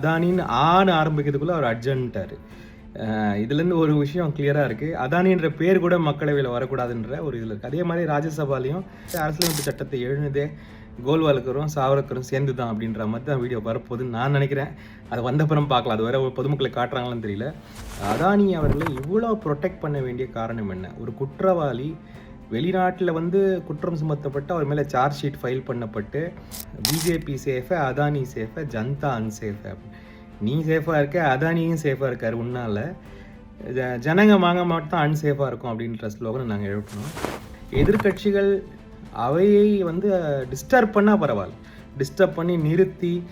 அதானின்னு ஆன்னு ஆரம்பிக்கிறதுக்குள்ள அவர் அர்ஜென்ட்டார். இதுலேருந்து ஒரு விஷயம் கிளியராக இருக்குது அதானின்ற பேர் கூட மக்களவையில் வரக்கூடாதுன்ற ஒரு இதில் இருக்குது அதே மாதிரி ராஜ்யசபாலையும் அரசியலமைப்பு சட்டத்தை எழுந்ததே கோல்வாலுக்கரும் சாவரக்கரும் சேர்ந்து தான் அப்படின்ற மாதிரி தான் வீடியோ வரப்போகுதுன்னு நான் நினைக்கிறேன். அது வந்தப்புறம் பார்க்கலாம். அது வேற பொதுமக்களை காட்டுறாங்களான்னு தெரியல. அதானி அவர்களை இவ்வளோ ப்ரொடெக்ட் பண்ண வேண்டிய காரணம் என்ன? ஒரு குற்றவாளி வெளிநாட்டில் வந்து குற்றம் சுமத்தப்பட்டு அவர் மேலே சார்ஜ் ஷீட் ஃபைல் பண்ணப்பட்டு பிஜேபி சேஃபை அதானி சேஃபை ஜனதா அன்சேஃபை நீ சேஃபாக இருக்க அதானியும் சேஃபாக இருக்கார் உன்னால். ஜ- ஜனங்க வாங்க மட்டும் அன்சேஃபாக இருக்கும் அப்படின்ற ஸ்லோகனை நாங்கள் எழுப்பினோம். எதிர்க்கட்சிகள் அவையை வந்து டிஸ்டர்ப் பண்ணால் பரவாயில்ல. டிஸ்டர்ப் பண்ணி நிறுத்தி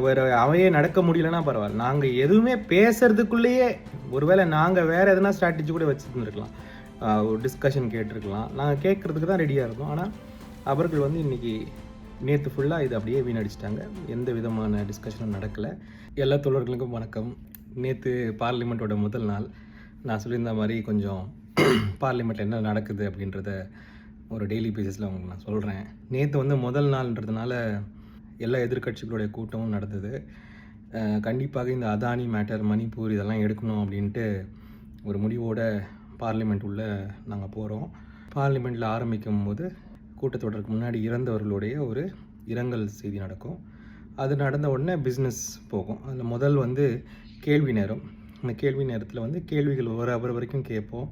வேறு அவையே நடக்க முடியலன்னா பரவாயில்ல. நாங்கள் எதுவுமே பேசுறதுக்குள்ளேயே ஒருவேளை நாங்கள் வேறு எதனா ஸ்ட்ராட்டஜி கூட வச்சுருந்துருக்கலாம். ஒரு டிஸ்கஷன் கேட்டிருக்கலாம். நாங்கள் கேட்குறதுக்கு தான் ரெடியாக இருந்தோம் ஆனால் அவர்கள் வந்து இன்றைக்கி நேற்று ஃபுல்லாக இது அப்படியே வீணடிச்சிட்டாங்க. எந்த விதமான டிஸ்கஷனும் நடக்கலை. எல்லா தோழர்களுக்கும் வணக்கம். நேற்று பார்லிமெண்ட்டோட முதல் நாள். நான் சொல்லியிருந்த மாதிரி கொஞ்சம் பார்லிமெண்ட்டில் என்ன நடக்குது அப்படின்றத ஒரு டெய்லி பேசிஸில் உங்களுக்கு நான் சொல்கிறேன் நேற்று வந்து முதல் நாள்ன்றதுனால எல்லா எதிர்க்கட்சிகளுடைய கூட்டமும் நடந்தது. கண்டிப்பாக இந்த அதானி மேட்டர் மணிப்பூர் இதெல்லாம் எடுக்கணும் அப்படின்ட்டு ஒரு முடிவோட பார்லிமெண்ட் உள்ள நாங்கள் போகிறோம் பார்லிமெண்ட்டில் ஆரம்பிக்கும் போது கூட்டத்தொடருக்கு முன்னாடி இறந்தவர்களுடைய ஒரு இரங்கல் செய்தி நடக்கும். அது நடந்த உடனே பிஸ்னஸ் போகும். அதில் முதல் வந்து கேள்வி நேரம். அந்த கேள்வி நேரத்தில் வந்து கேள்விகள் ஒரு அவர் வரைக்கும் கேட்போம்.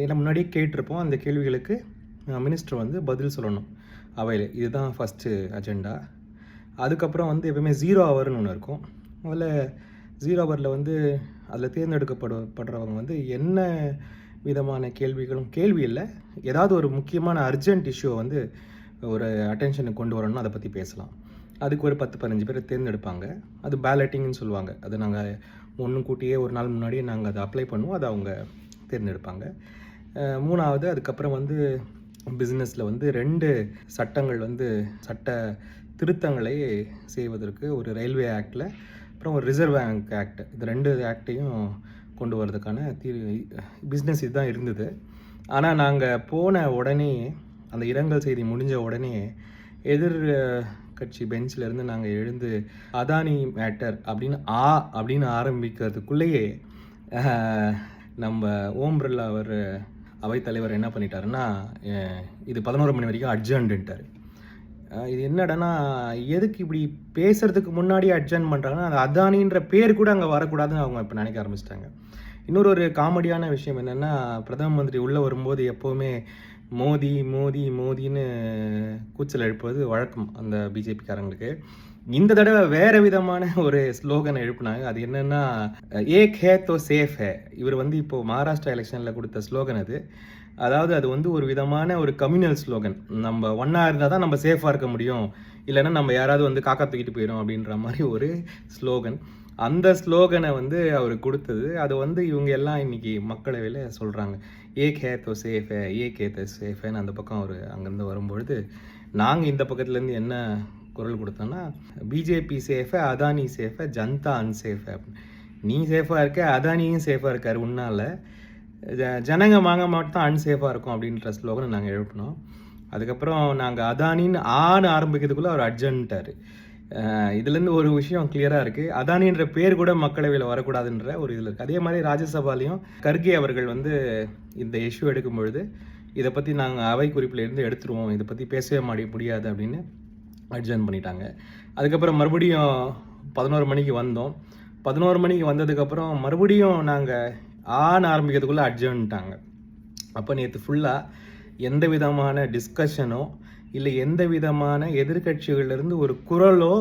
ஏன்னா முன்னாடியே கேட்டிருப்போம். அந்த கேள்விகளுக்கு மினிஸ்டர் வந்து பதில் சொல்லணும். அவையில் இதுதான் ஃபஸ்ட்டு அஜெண்டா அதுக்கப்புறம் வந்து எப்பவுமே ஜீரோ ஹவர்னு ஒன்று இருக்கும். அதில் ஜீரோ ஹவரில் வந்து அதில் தேர்ந்தெடுக்கப்படு படுறவங்க வந்து என்ன விதமான கேள்விகளும் கேள்வி இல்லை. ஏதாவது ஒரு முக்கியமான அர்ஜென்ட் இஷ்யூவை வந்து ஒரு அட்டென்ஷனுக்கு கொண்டு வரணும்னா அதை பற்றி பேசலாம். அதுக்கு ஒரு பத்து பதினஞ்சு பேர் தேர்ந்தெடுப்பாங்க. அது பேலட்டிங்னு சொல்லுவாங்க. அது நாங்கள் ஒன்று கூட்டியே ஒரு நாள் முன்னாடியே நாங்கள் அதை அப்ளை பண்ணுவோம். அதை அவங்க தேர்ந்தெடுப்பாங்க. மூணாவது அதுக்கப்புறம் வந்து பிஸ்னஸில் வந்து ரெண்டு சட்டங்கள் வந்து சட்ட திருத்தங்களை செய்வதற்கு ஒரு ரயில்வே ஆக்டில் அப்புறம் ஒரு ரிசர்வ் பேங்க் ஆக்ட் இது ரெண்டு ஆக்டையும் கொண்டு வரதுக்கான தீ பிஸ்னஸ் இதுதான் இருந்தது. ஆனால் நாங்கள் போன உடனே அந்த இரங்கல் செய்தி முடிஞ்ச உடனே எதிர் கட்சி பெஞ்சிலேருந்து நாங்கள் எழுந்து அதானி மேட்டர் அப்படின்னு ஆ அப்படின்னு ஆரம்பிக்கிறதுக்குள்ளேயே நம்ம ஓம் பிர்லா அவர் அவைத்தலைவர் என்ன பண்ணிட்டாருன்னா இது பதினோரு மணி வரைக்கும் அர்ஜென்ட்டுன்ட்டார் இது என்னடனா எதுக்கு இப்படி பேசுறதுக்கு முன்னாடி அட்ஜன் பண்ணுறாங்கன்னா அது அதானின்ற பேர் கூட அங்கே வரக்கூடாதுன்னு அவங்க இப்போ நினைக்க ஆரம்பிச்சிட்டாங்க. இன்னொரு ஒரு காமெடியான விஷயம் என்னென்னா பிரதம மந்திரி உள்ளே வரும்போது எப்போவுமே மோதி மோதி மோதின்னு கூச்சல் எழுப்புவது வழக்கம் அந்த பிஜேபிக்காரங்களுக்கு. இந்த தடவை வேற விதமான ஒரு ஸ்லோகனை எழுப்புனாங்க. அது என்னன்னா ஏக் ஹே தோ சேஃப் ஹே. இவர் வந்து இப்போ மகாராஷ்டிரா எலெக்ஷனில் கொடுத்த ஸ்லோகன் அது. அதாவது அது வந்து ஒரு விதமான ஒரு கம்யூனல் ஸ்லோகன் நம்ம ஒன்றா இருந்தால் தான் நம்ம சேஃபாக இருக்க முடியும். இல்லைன்னா நம்ம யாராவது வந்து காக்கா தூக்கிட்டு போயிடும் அப்படின்ற மாதிரி ஒரு ஸ்லோகன் அந்த ஸ்லோகனை வந்து அவர் கொடுத்தது. அது வந்து இவங்க எல்லாம் இன்னைக்கு மக்களவையில் சொல்கிறாங்க ஏ கேத்தோ தோ சேஃபே ஏ கேத்த சேஃபேன்னு அந்த பக்கம் அவர் அங்கேருந்து வரும்பொழுது நாங்கள் இந்த பக்கத்துலேருந்து என்ன குரல் கொடுத்தோன்னா பிஜேபி சேஃபே அதானி சேஃபே ஜனதா அன்சேஃபே நீ சேஃபாக இருக்க? அதானியும் சேஃபாக இருக்கார் உன்னால். ஜ- ஜனங்க வாங்க மட்டும் அன்சேஃபாக இருக்கும் அப்படின்ற ஸ்லோகனை நாங்கள் எழுப்பினோம். அதுக்கப்புறம் நாங்கள் அதானின்னு ஆன்னு ஆரம்பிக்கிறதுக்குள்ளே அவர் அர்ஜென்ட்டார். இதுலேருந்து ஒரு விஷயம் கிளியராக இருக்குது அதானின்ற பேர் கூட மக்களவையில் வரக்கூடாதுன்ற ஒரு இதில் இருக்குது அதே மாதிரி ராஜ்யசபாலையும் கர்கே அவர்கள் வந்து இந்த இஷ்யூ எடுக்கும் பொழுது இதை பற்றி நாங்கள் அவை குறிப்பில் இருந்து எடுத்துருவோம். இதை பற்றி பேசவே மாடி முடியாது அப்படின்னு அட்ஜன் பண்ணிட்டாங்க. அதுக்கப்புறம் மறுபடியும் பதினோரு மணிக்கு வந்தோம். பதினோரு மணிக்கு வந்ததுக்கப்புறம் மறுபடியும் நாங்கள் ஆன் ஆரம்பிக்கிறதுக்குள்ளே அட்ஜர்ன்ட்டாங்க அப்போ நேற்று ஃபுல்லாக எந்த விதமான டிஸ்கஷனோ இல்லை எந்த விதமான எதிர்க்கட்சிகள்லேருந்து ஒரு குரலோ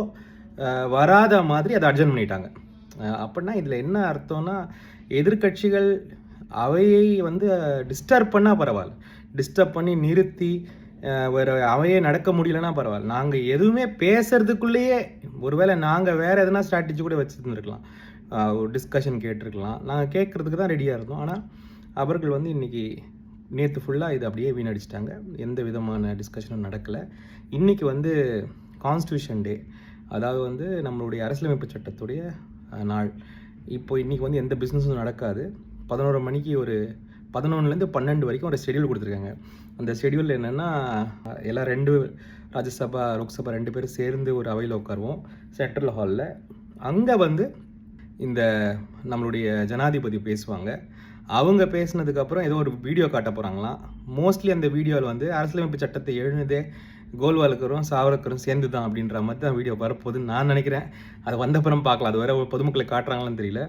வராத மாதிரி அதை அட்ஜர்ன் பண்ணிட்டாங்க. அப்படின்னா இதில் என்ன அர்த்தம்னா எதிர்க்கட்சிகள் அவையை வந்து டிஸ்டர்ப் பண்ணால் பரவாயில்ல. டிஸ்டர்ப் பண்ணி நிறுத்தி வேறு அவையே நடக்க முடியலன்னா பரவாயில்ல. நாங்கள் எதுவுமே பேசுறதுக்குள்ளேயே ஒருவேளை நாங்கள் வேறு எதனா ஸ்ட்ராட்டஜி கூட வச்சுருந்துருக்கலாம். ஒரு டிஸ்கஷன் கேட்டிருக்கலாம். நாங்கள் கேட்குறதுக்கு தான் ரெடியாக இருந்தோம் ஆனால் அவர்கள் வந்து இன்றைக்கி நேற்று ஃபுல்லாக இது அப்படியே வீணடிச்சிட்டாங்க. எந்த விதமான டிஸ்கஷனும் நடக்கலை. இன்றைக்கி வந்து கான்ஸ்டியூஷன் டே அதாவது வந்து நம்மளுடைய அரசியலமைப்பு சட்டத்துடைய நாள். இப்போ இன்றைக்கி வந்து எந்த பிஸ்னஸும் நடக்காது. பதினோரு மணிக்கு ஒரு பதினொன்றுலேருந்து பன்னெண்டு வரைக்கும் ஒரு ஷெடியூல் கொடுத்துருக்காங்க. அந்த ஷெடியூல் என்னென்னா எல்லாம் ரெண்டு ராஜ்யசபா லோக்சபா ரெண்டு பேரும் சேர்ந்து ஒரு அவையில் உட்காருவோம். சென்ட்ரல் ஹாலில் அங்கே வந்து இந்த நம்மளுடைய ஜனாதிபதி பேசுவாங்க. அவங்க பேசினதுக்கப்புறம் ஏதோ ஒரு வீடியோ காட்ட போகிறாங்களாம் மோஸ்ட்லி அந்த வீடியோவில் வந்து அரசியலமைப்பு சட்டத்தை எழுந்ததே கோல்வாலுக்கரும் சாவரக்கரும் சேர்ந்து தான் அப்படின்ற மாதிரி தான் வீடியோ வரப்போகுதுன்னு நான் நினைக்கிறேன். அது வந்தப்புறம் பார்க்கலாம். அது வர பொதுமக்களை காட்டுறாங்களான்னு தெரியல.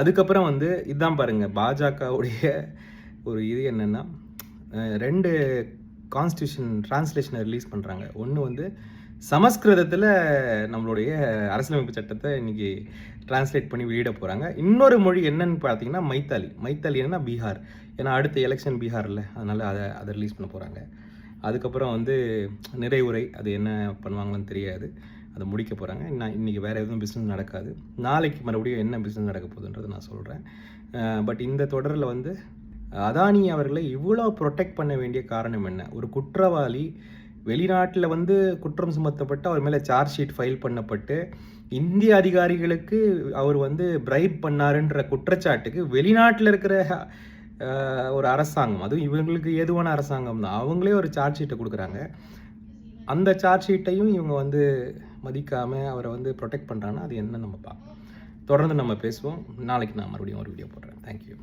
அதுக்கப்புறம் வந்து இதான் பாருங்கள் பாஜகவுடைய ஒரு இது என்னென்னா ரெண்டு கான்ஸ்டியூஷன் டிரான்ஸ்லேஷனை ரிலீஸ் பண்ணுறாங்க ஒன்று வந்து சமஸ்கிருதத்தில் நம்மளுடைய அரசியலமைப்பு சட்டத்தை இன்னைக்கு டிரான்ஸ்லேட் பண்ணி வெளியிட போகிறாங்க இன்னொரு மொழி என்னன்னு பார்த்தீங்கன்னா மைத்தாலி. மைத்தாலி என்னன்னா பீகார். ஏன்னா அடுத்த எலெக்ஷன் பீகாரில் அதனால் அதை அதை ரிலீஸ் பண்ண போகிறாங்க அதுக்கப்புறம் வந்து நிறைவுரை அது என்ன பண்ணுவாங்கன்னு தெரியாது. அதை முடிக்க போகிறாங்க நான் இன்றைக்கி வேறு எதுவும் பிஸ்னஸ் நடக்காது. நாளைக்கு மறுபடியும் என்ன பிஸ்னஸ் நடக்க போகுதுன்றது நான் சொல்கிறேன் பட் இந்த தொடரில் வந்து அதானி அவர்களை இவ்வளோ ப்ரொடெக்ட் பண்ண வேண்டிய காரணம் என்ன? ஒரு குற்றவாளி வெளிநாட்டில் வந்து குற்றம் சுமத்தப்பட்டு அவர் மேலே சார்ஜ் ஷீட் ஃபைல் பண்ணப்பட்டு இந்திய அதிகாரிகளுக்கு அவர் வந்து பிரைப் பண்ணாருன்ற குற்றச்சாட்டுக்கு வெளிநாட்டில் இருக்கிற ஒரு அரசாங்கம் அதுவும் இவங்களுக்கு ஏதுவான அரசாங்கம் தான் அவங்களே ஒரு சார்ஜ் ஷீட்டை கொடுக்குறாங்க. அந்த சார்ஜ் ஷீட்டையும் இவங்க வந்து மதிக்காமல் அவரை வந்து ப்ரொடெக்ட் பண்ணுறாங்கன்னா அது என்ன நம்ம பார்க்கலாம் தொடர்ந்து நம்ம பேசுவோம். நாளைக்கு நான் மறுபடியும் ஒரு வீடியோ போடுறேன். தேங்க்யூ